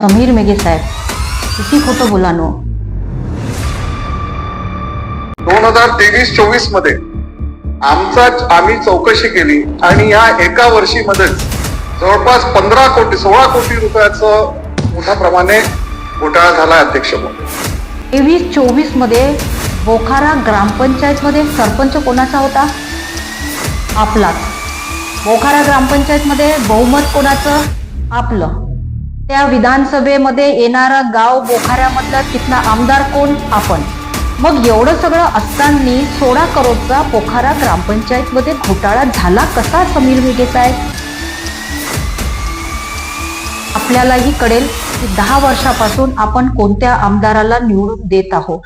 समीर मेघे साहेब किती खोटं बोलानो. दोन हजार तेवीस चोवीसमध्ये आमचा आम्ही चौकशी केली आणि या एका वर्षीमध्येच जवळपास पंधरा कोटी सोळा कोटी रुपयाचं मोठ्या प्रमाणे घोटाळा झाला अध्यक्ष तेवीस चोवीसमध्ये बोखारा ग्रामपंचायत मध्ये सरपंच कोणाचा होता? आपलाच बोखारा ग्रामपंचायत मध्ये बहुमत कोणाचं? आपलं. त्या विधानसभेमध्ये येणारा गाव बोखाऱ्यामधला तिथला आमदार कोण? आपण. मग एवढं सगळं असताना सोळा करोडचा पोखारा ग्रामपंचायतमध्ये घोटाळा झाला कसा समीर मेघे आहे आपल्यालाही कळेल की दहा वर्षापासून आपण कोणत्या आमदाराला निवडून देत आहोत.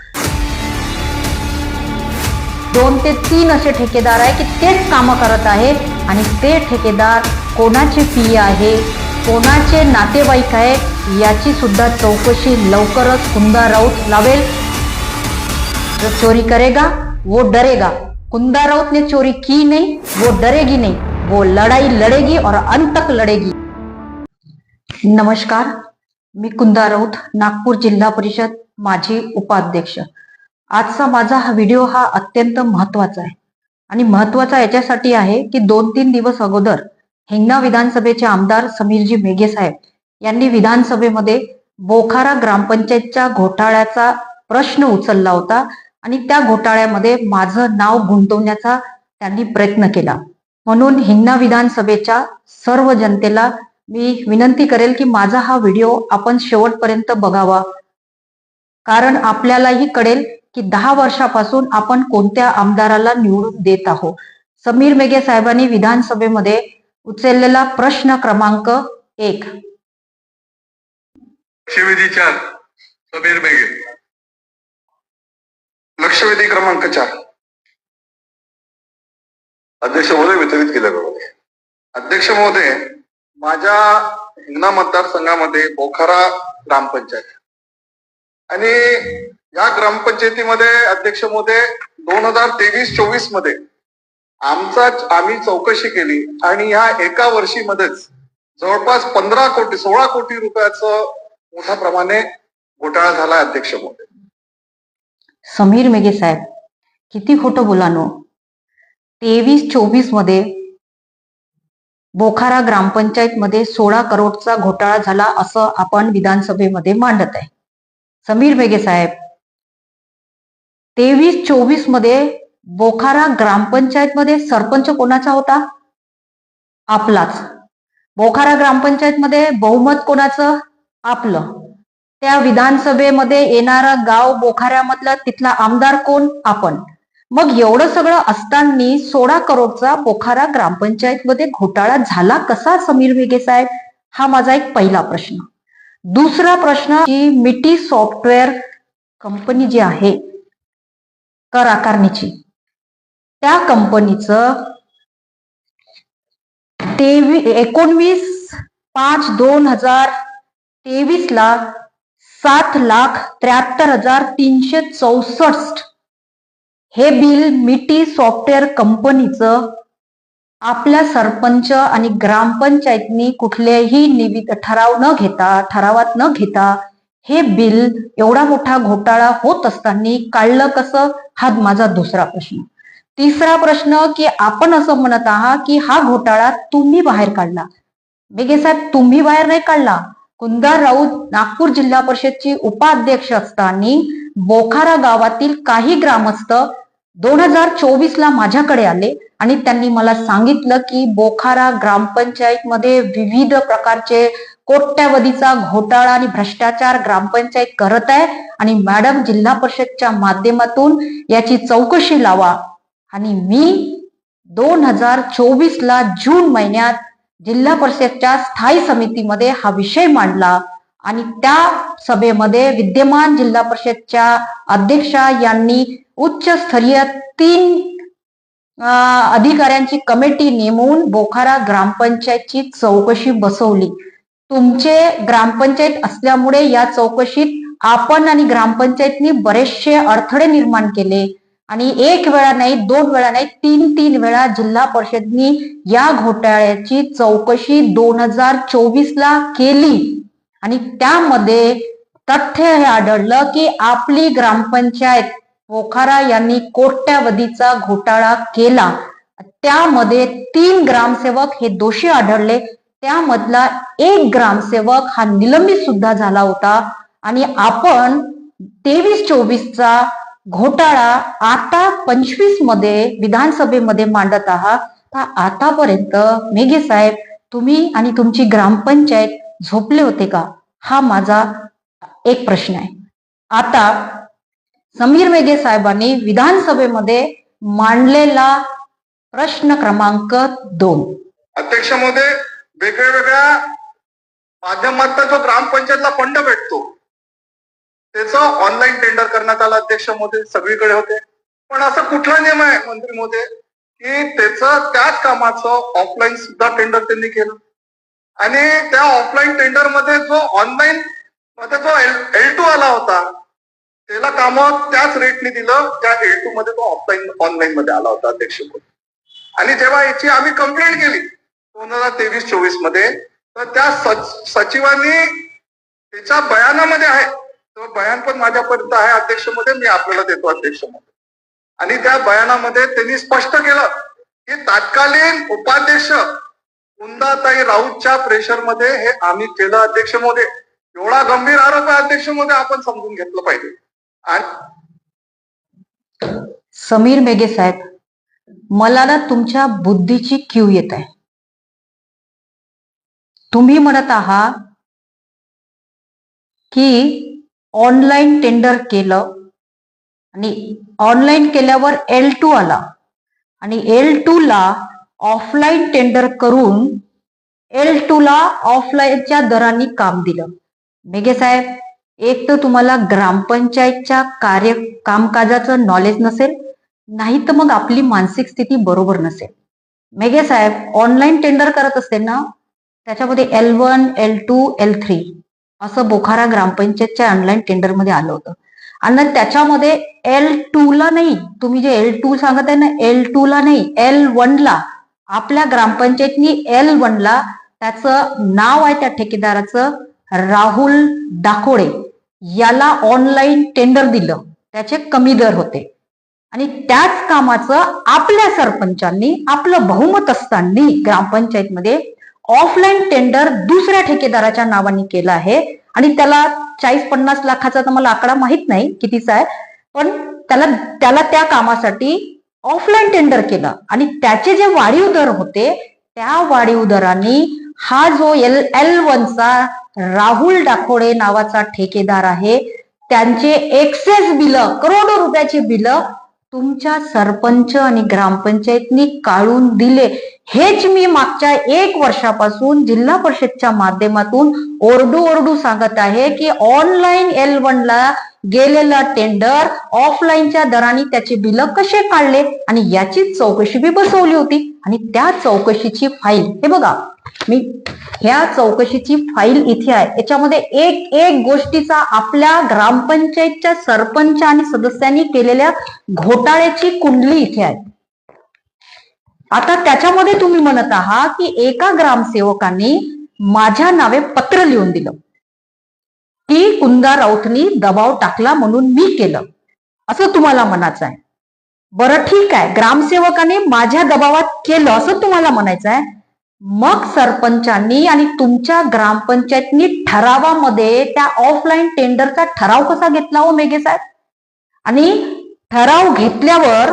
दोन ते तीन असे ठेकेदार आहे की तेच कामं करत आहे आणि ते ठेकेदार कोणाचे पी आहे? कोणाचे नातेवाईक आहे याची सुद्धा चौकशी लवकरच कुंदा राऊत लावेल. जो चोरी करेगा वो डरेगा. कुंदा राउत ने चोरी की नहीं वो डरेगी नहीं. वो लड़ाई लड़ेगी और अंत तक लड़ेगी नमस्कार मी कुंदा राऊत नागपूर जिल्हा परिषद माझी उपाध्यक्ष. आजचा माझा हा व्हिडिओ हा अत्यंत महत्त्वाचा आहे. आणि महत्त्वाचा याच्यासाठी आहे की दोन तीन दिवस अगोदर हिंगणा विधानसभेचे आमदार समीरजी मेघे साहेब यांनी विधानसभेमध्ये बोखारा ग्रामपंचायतच्या घोटाळ्याचा प्रश्न उचलला होता आणि त्या घोटाळ्यामध्ये माझं नाव गुंतवण्याचा त्यांनी प्रयत्न केला. म्हणून हिंगणा विधानसभेच्या सर्व जनतेला मी विनंती करेल की माझा हा व्हिडिओ आपण शेवटपर्यंत बघावा. कारण आपल्यालाही कळेल की दहा वर्षापासून आपण कोणत्या आमदाराला निवडून देत आहोत. समीर मेघे साहेबांनी विधानसभेमध्ये उचललेला प्रश्न क्रमांक एक. लक्षवेधी चार समीर मेघे लक्षवेधी क्रमांक चार अध्यक्ष महोदय वितरित केल्याप्रमाणे अध्यक्ष महोदय माझ्या हिंगणा मतदारसंघामध्ये बोखारा ग्रामपंचायत. आणि या ग्रामपंचायतीमध्ये अध्यक्ष महोदय दोन हजार तेवीस चोवीसमध्ये आमचा आम्ही चौकशी केली आणि ह्या एका वर्षीमध्येच जवळपास पंधरा कोटी सोळा कोटी रुपयाचं मोठ्या प्रमाणे घोटाळा झाला अध्यक्ष मोठे समीर मेघे साहेब किती खोटं बोलानो. तेवीस चोवीसमध्ये बोखारा ग्रामपंचायत मध्ये सोळा करोडचा घोटाळा झाला असं आपण विधानसभेमध्ये मांडत आहे. समीर मेघे साहेब तेवीस चोवीसमध्ये बोखारा ग्रामपंचायतमध्ये सरपंच कोणाचा होता? आपलाच. बोखारा ग्रामपंचायत मध्ये बहुमत कोणाचं? आपलं. त्या विधानसभेमध्ये येणारा गाव बोखाऱ्यामधलं तिथला आमदार कोण? आपण. मग एवढं सगळं असताना सोळा करोडचा बोखारा ग्रामपंचायतमध्ये घोटाळा झाला कसा समीर वेगे साहेब? हा माझा एक पहिला प्रश्न. दुसरा प्रश्न की मिटी सॉफ्टवेअर कंपनी जी आहे कर आकारणीची त्या कंपनीचं तेवी एकोणवीस पाच दोन हजार तेवीस ला सात लाख त्र्याहत्तर हजार तीनशे चौसष्ट हे बिल मिटी सॉफ्टवेअर कंपनीचं आपल्या सरपंच आणि ग्रामपंचायतनी कुठलेही निविद ठराव न घेता ठरावात न घेता हे बिल एवढा मोठा घोटाळा होत असताना काढलं कसं? हा माझा दुसरा प्रश्न. तिसरा प्रश्न की आपण असं म्हणत आहात की हा घोटाळा तुम्ही बाहेर काढला. बेगे साहेब तुम्ही बाहेर नाही काढला. कुंदार राऊत नागपूर जिल्हा परिषदची उपाध्यक्ष असताना बोखारा गावातील काही ग्रामस्थ दोन हजार चोवीस ला माझ्याकडे आले आणि त्यांनी मला सांगितलं की बोखारा ग्रामपंचायत मध्ये विविध प्रकारचे कोट्यावधीचा घोटाळा आणि भ्रष्टाचार ग्रामपंचायत करत आहे आणि मॅडम जिल्हा परिषदच्या माध्यमातून याची चौकशी लावा. आणि मी दोन हजार चोवीस ला जून महिन्यात जिल्हा परिषदच्या स्थायी समितीमध्ये हा विषय मांडला आणि त्या सभेमध्ये विद्यमान जिल्हा परिषदच्या अध्यक्षा यांनी उच्च स्तरीय तीन अधिकाऱ्यांची कमिटी नेमून बोखारा ग्रामपंचायतची चौकशी बसवली. तुमचे ग्रामपंचायत असल्यामुळे या चौकशीत आपण आणि ग्रामपंचायतनी बरेचसे अडथळे निर्माण केले. आणि एक वेळा नाही दोन वेळा नाही तीन तीन वेळा जिल्हा परिषदनी या घोटाळ्याची चौकशी दोन हजार चोवीस ला केली. आणि त्यामध्ये तथ्य हे आढळलं की आपली ग्रामपंचायत पोखारा यांनी कोट्यावधीचा घोटाळा केला. त्यामध्ये तीन ग्रामसेवक हे दोषी आढळले. त्यामधला एक ग्रामसेवक हा निलंबित सुद्धा झाला होता. आणि आपण तेवीस चोवीसचा घोटाळा आता पंचवीसमध्ये विधानसभेमध्ये मांडत आहात. तर आतापर्यंत मेघे साहेब तुम्ही आणि तुमची ग्रामपंचायत झोपले होते का? हा माझा एक प्रश्न आहे. आता समीर मेघे साहेबांनी विधानसभेमध्ये मांडलेला प्रश्न क्रमांक दोन. अध्यक्ष महोदय वेगळ्या वेगळ्या माध्यमातून जो ग्रामपंचायतला फंड भेटतो. त्याचं ऑनलाईन टेंडर करण्यात आलं. अध्यक्ष मोदी सगळीकडे होते. पण असा कुठला नियम आहे मंत्री मोदी की त्याचं त्याच कामाचं ऑफलाईन सुद्धा टेंडर त्यांनी केलं? आणि त्या ऑफलाईन टेंडरमध्ये जो ऑनलाईन मध्ये जो एल टू आला होता त्याला काम त्याच रेटने दिलं. त्या एल टू मध्ये तो ऑफलाईन ऑनलाईन मध्ये आला होता अध्यक्ष महोदय आणि जेव्हा याची आम्ही कंप्लेंट केली दोन हजार तेवीस चोवीसमध्ये तर त्या सचिवांनी त्याच्या बयानामध्ये आहे. तो बयान पण माझ्यापर्यंत आहे अध्यक्षमध्ये मी आपल्याला देतो अध्यक्षमध्ये आणि त्या बयानामध्ये त्यांनी स्पष्ट केलं की तात्कालीन उपाध्यक्ष कुंदाताई राऊतच्या प्रेशरमध्ये हे आम्ही केलं अध्यक्ष मोदे एवढा गंभीर आरोप आहे अध्यक्ष मोदे आपण समजून घेतलं पाहिजे. आणि समीर मेघे साहेब मला ना तुमच्या बुद्धीची क्यू येत आहे. तुम्ही म्हणत आहात की ऑनलाईन टेंडर केलं आणि ऑनलाईन केल्यावर एल टू आला. आणि एल टू ला ऑफलाईन टेंडर करून एल टू ला ऑफलाईनच्या दराने काम दिलं. मेघे साहेब एक तर तुम्हाला ग्रामपंचायतच्या कार्य कामकाजाचं नॉलेज नसेल नाही तर मग आपली मानसिक स्थिती बरोबर नसेल. मेघे साहेब ऑनलाईन टेंडर करत असते ना त्याच्यामध्ये L one L two L three असं बोखारा ग्रामपंचायतच्या ऑनलाईन टेंडरमध्ये आलं होतं. आणि त्याच्यामध्ये एल टू ला नाही तुम्ही जे एल टू सांगत आहे ना एल टू ला नाही एल वन ला आपल्या ग्रामपंचायतनी एल वन ला त्याचं नाव आहे त्या ठेकेदाराचं राहुल डाकोडे याला ऑनलाईन टेंडर दिलं. त्याचे कमी दर होते. आणि त्याच कामाचं आपल्या सरपंचांनी आपलं बहुमत असताना ग्रामपंचायतमध्ये ऑफलाईन टेंडर दुसऱ्या ठेकेदाराच्या नावाने केलं आहे. आणि त्याला चाळीस पन्नास लाखाचा तर मला आकडा माहीत नाही कितीचा आहे पण त्याला त्याला त्या कामासाठी ऑफलाईन टेंडर केलं. आणि त्याचे जे वाढीव दर होते त्या वाढीव दरांनी हा जो एल एल वनचा राहुल डाकोडे नावाचा ठेकेदार आहे त्यांचे एक्सेस बिल करोडो रुपयाची बिल तुमच्या सरपंच आणि ग्रामपंचायतनी काढून दिले. हेच मी मागच्या एक वर्षापासून जिल्हा परिषदच्या माध्यमातून ओरडू ओरडू सांगत आहे की ऑनलाईन एल वनला गेलेला टेंडर ऑफलाईनच्या दराने त्याचे बिल कसे काढले आणि याची चौकशी बी बसवली होती. आणि त्या चौकशीची फाईल हे बघा मी ह्या चौकशीची फाईल इथे आहे. याच्यामध्ये एक एक गोष्टीचा आपल्या ग्रामपंचायतच्या सरपंच आणि सदस्यांनी केलेल्या घोटाळ्याची कुंडली इथे आहे. आता त्याच्यामध्ये तुम्ही म्हणत आहात की एका ग्रामसेवकांनी माझ्या नावे पत्र लिहून दिलं. की कुंदा राऊतनी दबाव टाकला म्हणून मी केलं. असं तुम्हाला म्हणायचं आहे बरं ठीक आहे ग्रामसेवकाने माझ्या दबावात केलं असं तुम्हाला म्हणायचं आहे मग सरपंचांनी आणि तुमच्या ग्रामपंचायतनी ठरावामध्ये त्या ऑफलाईन टेंडरचा ठराव कसा घेतला हो मेघे साहेब? आणि ठराव घेतल्यावर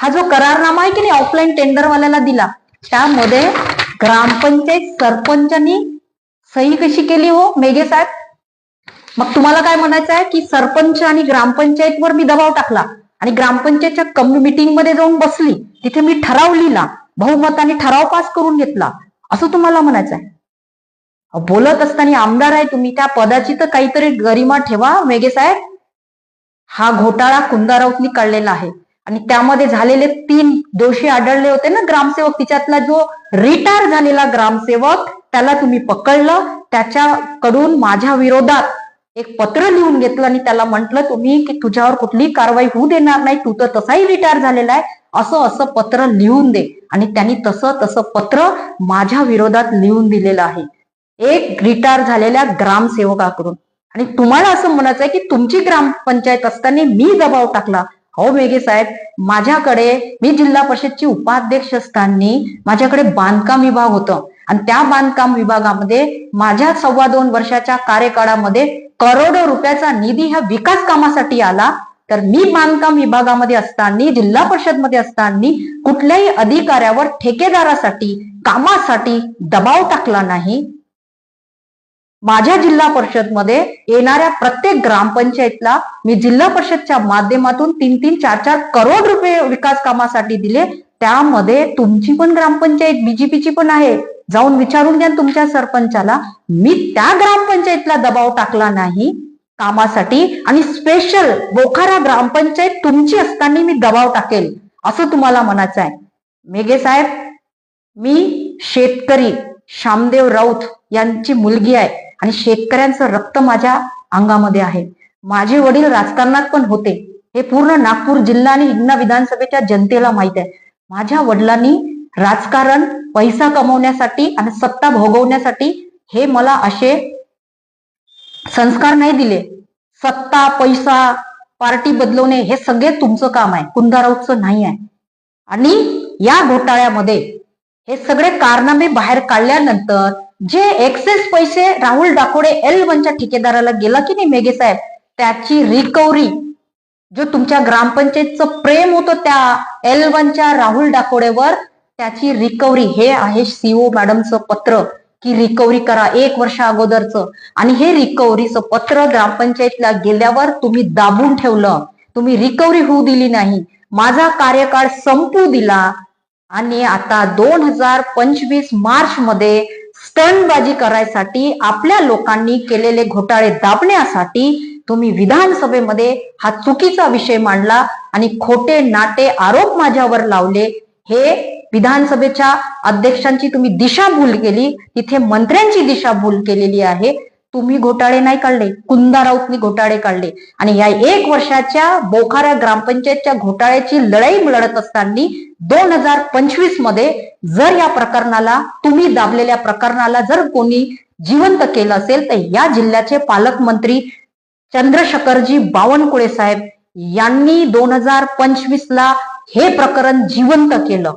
हा जो करारनामा आहे की नाही ऑफलाईन टेंडरवाल्याला दिला त्यामध्ये ग्रामपंचायत सरपंचांनी सही कशी केली हो? मेघे साहेब? मग तुम्हाला काय म्हणायचं आहे की सरपंच आणि ग्रामपंचायतवर मी दबाव टाकला आणि ग्रामपंचायतच्या कमी मिटिंगमध्ये जाऊन बसली तिथे मी ठराव लिहिला बहुमताने ठराव पास करून घेतला असं तुम्हाला म्हणायचं आहे? बोलत असताना आमदार आहे तुम्ही त्या पदाची तर काहीतरी गरिमा ठेवा मेघे साहेब. हा घोटाळा कुंदा राऊतनी काढलेला आहे. आणि त्यामध्ये झालेले तीन दोषी आढळले होते ना ग्रामसेवक. तिच्यातला जो रिटायर झालेला ग्रामसेवक त्याला तुम्ही पकडलं. त्याच्याकडून माझ्या विरोधात एक पत्र लिहून घेतलं आणि त्याला म्हटलं तुम्ही की तुझ्यावर कुठलीही कारवाई होऊ देणार नाही. तू तर तसाही रिटायर झालेला आहे. असं असं पत्र लिहून दे. आणि त्यांनी तसं तसं पत्र माझ्या विरोधात लिहून दिलेलं आहे. एक रिटायर झालेल्या ग्रामसेवकाकडून. आणि तुम्हाला असं म्हणायचं आहे की तुमची ग्रामपंचायत असताना मी दबाव टाकला. हो मेघे साहेब. माझ्याकडे मी जिल्हा परिषदची उपाध्यक्ष असताना माझ्याकडे बांधकाम विभाग होतं. आणि त्या बांधकाम विभागामध्ये माझ्या सव्वा दोन वर्षाच्या कार्यकाळामध्ये करोडो रुपयाचा निधी ह्या विकास कामासाठी आला. तर मी बांधकाम विभागामध्ये असताना जिल्हा परिषदमध्ये असताना कुठल्याही अधिकाऱ्यावर ठेकेदारासाठी कामासाठी दबाव टाकला नाही. माझ्या जिल्हा परिषदमध्ये येणाऱ्या प्रत्येक ग्रामपंचायतला मी जिल्हा परिषदच्या माध्यमातून तीन तीन चार चार करोड रुपये विकास कामासाठी दिले. त्यामध्ये तुमची पण ग्रामपंचायत बीजेपीची पण आहे. जाऊन विचारून घ्या तुमच्या सरपंचाला. मी त्या ग्रामपंचायतला दबाव टाकला नाही कामासाठी. आणि स्पेशल बोखारा ग्रामपंचायत तुमची असताना मी दबाव टाकेल असं तुम्हाला म्हणायचं आहे. मेघे साहेब मी शेतकरी श्यामदेव राऊत यांची मुलगी आहे. आणि शेतकऱ्यांचं रक्त माझ्या अंगामध्ये आहे. माझे वडील राजकारणात पण होते. हे पूर्ण नागपूर जिल्हा आणि हिंगणा विधानसभेच्या जनतेला माहीत आहे. माझ्या वडिलांनी राजकारण पैसा कमवण्यासाठी आणि सत्ता भोगवण्यासाठी हे मला असे संस्कार नाही दिले. सत्ता पैसा पार्टी बदलवणे हे सगळे तुमचं काम आहे. कुंदाराऊचं नाही आहे. आणि या घोटाळ्यामध्ये हे सगळे कारनामे बाहेर काढल्यानंतर जे एक्सेस पैसे राहुल डाकोडे एल वनच्या ठेकेदाराला गेला की नाही मेघे साहेब त्याची रिकव्हरी जो तुमच्या ग्रामपंचायतचं प्रेम होतं त्या एल वनच्या राहुल डाकोडेवर त्याची रिकव्हरी हे आहे सीओ मॅडमचं पत्र की रिकव्हरी करा एक वर्षा अगोदरचं. आणि हे रिकव्हरीचं पत्र ग्रामपंचायतला गेल्यावर तुम्ही दाबून ठेवलं. तुम्ही रिकव्हरी होऊ दिली नाही. माझा कार्यकाळ संपू दिला. आणि आता दोन हजार पंचवीस मार्च मध्ये स्टनबाजी करायसाठी आपल्या लोकांनी केलेले घोटाळे दाबण्यासाठी तुम्ही विधानसभेमध्ये हा चुकीचा विषय मांडला आणि खोटे नाटे आरोप माझ्यावर लावले. हे विधानसभेच्या अध्यक्षांची तुम्ही दिशाभूल केली. तिथे मंत्र्यांची दिशाभूल केलेली आहे. तुम्ही घोटाळे नाही काढले कुंदा राऊतनी घोटाळे काढले. आणि या एक वर्षाच्या बोखारा ग्रामपंचायतच्या घोटाळ्याची लढाई लढत असताना दोन हजार पंचवीसमध्ये जर या प्रकरणाला तुम्ही दाबलेल्या प्रकरणाला जर कोणी जिवंत केलं असेल तर या जिल्ह्याचे पालकमंत्री चंद्रशेखरजी बावनकुळे साहेब यांनी दोन हजार पंचवीस ला हे प्रकरण जिवंत केलं.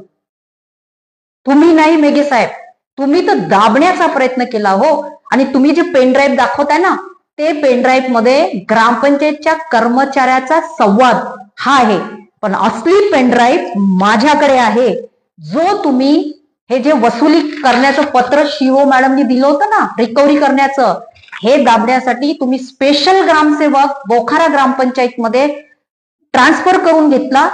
तुम्ही नाही मेघे साहेब. तुम्ही तर दाबण्याचा प्रयत्न केला हो. आणि तुम्ही जे पेनड्राईव्ह दाखवताय ना ते पेनड्राईव्हमध्ये ग्रामपंचायतच्या कर्मचाऱ्याचा संवाद हा आहे. पण असली पेनड्राईव्ह माझ्याकडे आहे जो तुम्ही हे जे वसुली करण्याचं पत्र शिवो मॅडमनी दिलं होतं ना रिकव्हरी करण्याचं हे दाबण्यासाठी तुम्ही स्पेशल ग्रामसेवक बोखारा ग्रामपंचायत मध्ये ट्रान्सफर करून घेतला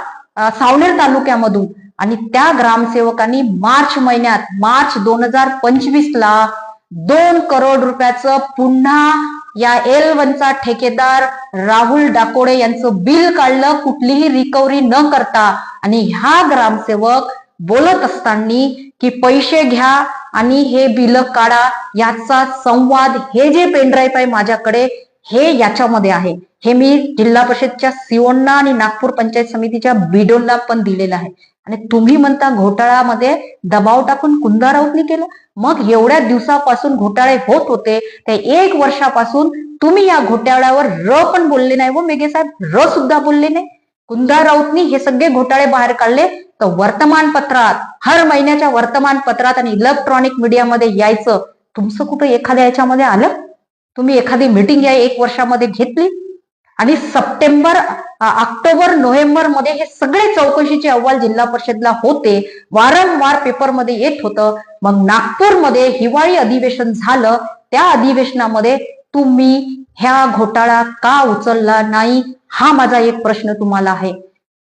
सावनेर तालुक्यामधून. आणि त्या ग्रामसेवकांनी मार्च महिन्यात मार्च दोन हजार पंचवीस ला दोन करोड रुपयाचं पुन्हा या एल वनचा ठेकेदार राहुल डाकोडे यांचं बिल काढलं कुठलीही रिकव्हरी न करता. आणि ह्या ग्रामसेवक बोलत असताना की पैसे घ्या आणि हे बिल काढा याचा संवाद हे जे पेनड्राईव्ह आहे माझ्याकडे हे याच्यामध्ये आहे. हे मी जिल्हा परिषदच्या सिओंना आणि नागपूर पंचायत समितीच्या बिडोंना पण दिलेलं आहे. आणि तुम्ही म्हणता घोटाळ्यामध्ये दबाव टाकून कुंदा राऊतनी केलं? मग एवढ्या दिवसापासून घोटाळे होत होते त्या एक वर्षापासून तुम्ही या घोटाळ्यावर र पण बोलले नाही व मेघे साहेब र सुद्धा बोलले नाही. कुंदा राऊतनी हे सगळे घोटाळे बाहेर काढले तर वर्तमानपत्रात हर महिन्याच्या वर्तमानपत्रात आणि इलेक्ट्रॉनिक मीडियामध्ये यायचं तुमचं कुठं एखाद्या याच्यामध्ये आलं? तुम्ही एखादी मीटिंग या एक वर्षामध्ये घेतली? आणि सप्टेंबर ऑक्टोबर नोव्हेंबरमध्ये हे सगळे चौकशीचे अहवाल जिल्हा परिषदला होते. वारंवार पेपरमध्ये येत होतं. मग नागपूरमध्ये हिवाळी अधिवेशन झालं. त्या अधिवेशनामध्ये तुम्ही ह्या घोटाळा का उचलला नाही? हा माझा एक प्रश्न तुम्हाला आहे.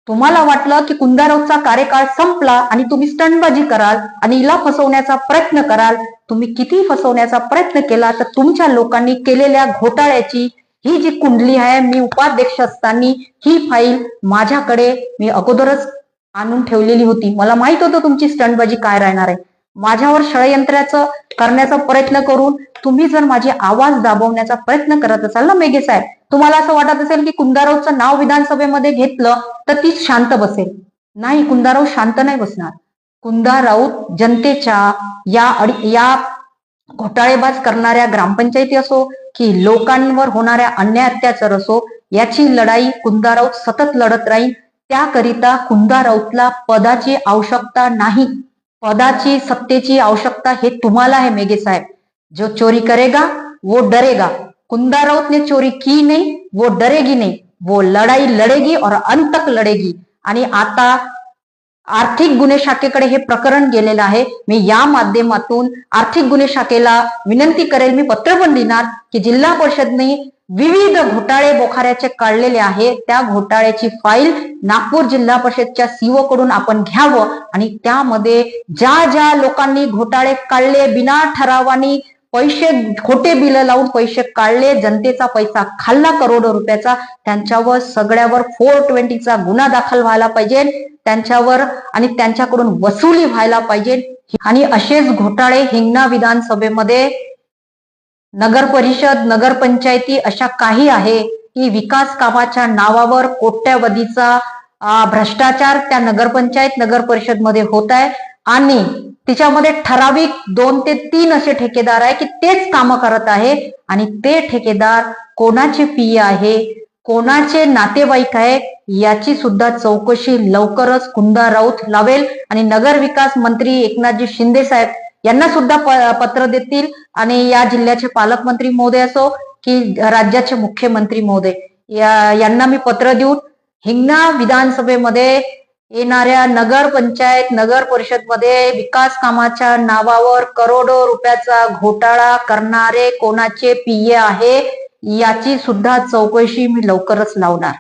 तुम्हाला वाटलं की कुंदारावचा कार्यकाळ संपला आणि तुम्ही स्टंटबाजी कराल आणि हिला फसवण्याचा प्रयत्न कराल. तुम्ही किती फसवण्याचा प्रयत्न केला तर तुमच्या लोकांनी केलेल्या घोटाळ्याची ही जी कुंडली आहे मी उपाध्यक्ष असताना ही फाईल माझ्याकडे मी अगोदरच आणून ठेवलेली होती. मला माहीत होतं तुमची स्टंटबाजी काय राहणार आहे. माझ्यावर षडयंत्राचं करण्याचा प्रयत्न करून तुम्ही जर माझे आवाज दाबवण्याचा प्रयत्न करत असाल ना मेघे साहेब तुम्हाला असं वाटत असेल की कुंदारावचं नाव विधानसभेमध्ये घेतलं तर तीच शांत बसेल. नाही कुंदाराव शांत नाही बसणार. कुंदा राऊत जनतेच्या या अडी या घोटाळेबाज करणाऱ्या ग्रामपंचायती असो की लोकांवर होणाऱ्या अन्याय अत्याचार असो याची लढाई कुंदा राऊत सतत लढत राहील. त्याकरिता कुंदा राऊतला पदाची आवश्यकता नाही. पदाची सत्तेची आवश्यकता हे तुम्हाला आहे मेघे साहेब. जो चोरी करेगा वो डरेगा. कुंदा राउत ने चोरी की नहीं वो डरेगी नहीं. वो लढाई लढेगी और अंत तक लढेगी. आणि आता आर्थिक गुन्हे शाखेकडे हे प्रकरण गेलेलं आहे. मी या माध्यमातून आर्थिक गुन्हे शाखेला विनंती करेल मी पत्र पण लिहिणार की जिल्हा परिषदने विविध घोटाळे बोखाऱ्याचे काढलेले आहे. त्या घोटाळ्याची फाईल नागपूर जिल्हा परिषदच्या सीओ कडून आपण घ्यावं आणि त्यामध्ये ज्या ज्या लोकांनी घोटाळे काढले बिना ठरावानी पैसे खोटे बिल लावून पैसे काढले जनतेचा पैसा खाल्ला करोडो रुपयाचा. त्यांच्यावर सगळ्यावर फोर ट्वेंटीचा गुन्हा दाखल व्हायला पाहिजे. त्यांच्यावर आणि त्यांच्याकडून वसुली व्हायला पाहिजे. आणि असेच घोटाळे हिंगणा विधानसभेमध्ये नगर परिषद नगरपंचायती अशा काही आहे की विकास कामाच्या नावावर कोट्यवधीचा भ्रष्टाचार त्या नगरपंचायत नगर परिषदमध्ये होत आहे. आणि तिच्यामध्ये ठराविक दोन ते तीन असे ठेकेदार आहे की तेच कामं करत आहे. आणि ते ठेकेदार कोणाचे पी आहे? कोणाचे नातेवाईक आहे? याची सुद्धा चौकशी लवकरच कुंदा राऊत लावेल. आणि नगर विकास मंत्री एकनाथजी शिंदे साहेब यांना सुद्धा प- पत्र देतील. आणि या जिल्ह्याचे पालकमंत्री महोदय असो की राज्याचे मुख्यमंत्री महोदय या यांना मी पत्र देऊन हिंगणा विधानसभेमध्ये येणाऱ्या नगर पंचायत नगर परिषदमध्ये विकास कामाच्या नावावर करोडो रुपयाचा घोटाळा करणारे कोणाचे पीए आहे याची सुद्धा चौकशी मी लवकरच लावणार.